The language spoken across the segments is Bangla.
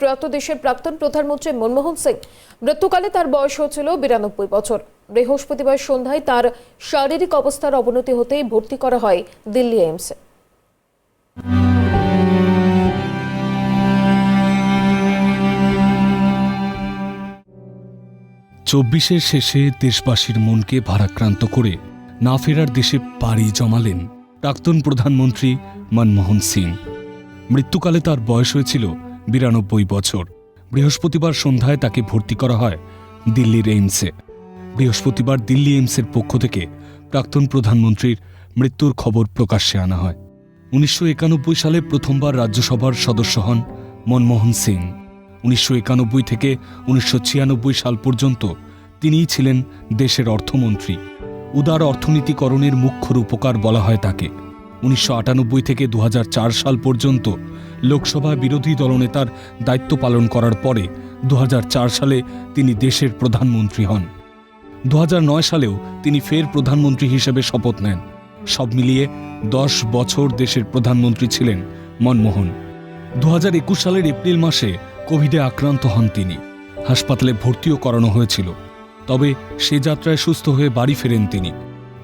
প্রয়াত দেশের প্রাক্তন প্রধানমন্ত্রী মনমোহন সিং মৃত্যুকালে তার বয়স হচ্ছিল বিরানব্বই বছর। বৃহস্পতিবার সন্ধ্যায় তার শারীরিক অবস্থার অবনতি হতেই ভর্তি করা হয় দিল্লি এইমসে। চব্বিশের শেষে দেশবাসীর মনকে ভারাক্রান্ত করে না ফেরার দেশে পাড়ি জমালেন প্রাক্তন প্রধানমন্ত্রী মনমোহন সিং। মৃত্যুকালে তার বয়স হয়েছিল বিরানব্বই বছর। বৃহস্পতিবার সন্ধ্যায় তাকে ভর্তি করা হয় দিল্লির এইমসে। বৃহস্পতিবার দিল্লি এইমসের পক্ষ থেকে প্রাক্তন প্রধানমন্ত্রীর মৃত্যুর খবর প্রকাশ্যে আনা হয়। উনিশশো একানব্বই সালে প্রথমবার রাজ্যসভার সদস্য হন মনমোহন সিং। উনিশশো একানব্বই থেকে উনিশশো ছিয়ানব্বই সাল পর্যন্ত তিনিই ছিলেন দেশের অর্থমন্ত্রী। উদার অর্থনীতিকরণের মুখ্য রূপকার বলা হয় তাকে। উনিশশো আটানব্বই থেকে দু হাজার চার সাল পর্যন্ত লোকসভায় বিরোধী দলনেতার দায়িত্ব পালন করার পরে দু হাজার চার সালে তিনি দেশের প্রধানমন্ত্রী হন। দু হাজার নয় সালেও তিনি ফের প্রধানমন্ত্রী হিসেবে শপথ নেন। সব মিলিয়ে দশ বছর দেশের প্রধানমন্ত্রী ছিলেন মনমোহন। দু হাজার একুশ সালের এপ্রিল মাসে কোভিডে আক্রান্ত হন তিনি। হাসপাতালে ভর্তিও করানো হয়েছিল। তবে সে যাত্রায় সুস্থ হয়ে বাড়ি ফেরেন তিনি।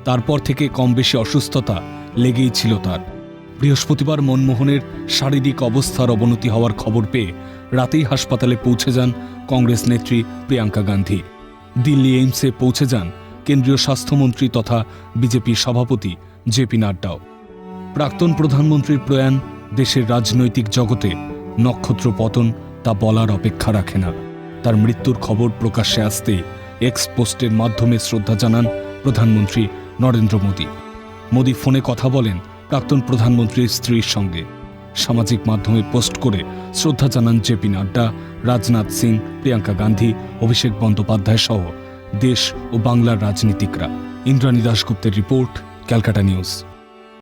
তারপর থেকে কম বেশি অসুস্থতা লেগেই ছিল তার। বৃহস্পতিবার মনমোহনের শারীরিক অবস্থার অবনতি হওয়ার খবর পেয়ে রাতেই হাসপাতালে পৌঁছে যান কংগ্রেস নেত্রী প্রিয়াঙ্কা গান্ধী। দিল্লি এইমসে পৌঁছে যান কেন্দ্রীয় স্বাস্থ্যমন্ত্রী তথা বিজেপি সভাপতি জেপি নাড্ডাও। প্রাক্তন প্রধানমন্ত্রীর প্রয়াণ দেশের রাজনৈতিক জগতে নক্ষত্র পতন তা বলার অপেক্ষা রাখে না। তার মৃত্যুর খবর প্রকাশ্যে আসতে এক্স পোস্টের মাধ্যমে শ্রদ্ধা জানান প্রধানমন্ত্রী নরেন্দ্র মোদী। মোদী ফোনে কথা বলেন প্রাক্তন প্রধানমন্ত্রীর স্ত্রীর সঙ্গে সামাজিক মাধ্যমে পোস্ট করে শ্রদ্ধা জানান জেপি নাড্ডা, রাজনাথ সিং, প্রিয়াঙ্কা গান্ধী, অভিষেক বন্দ্যোপাধ্যায় সহ দেশ ও বাংলার রাজনীতিকরা। ইন্দ্রাণী দাশগুপ্তের রিপোর্ট, ক্যালকাটা নিউজ।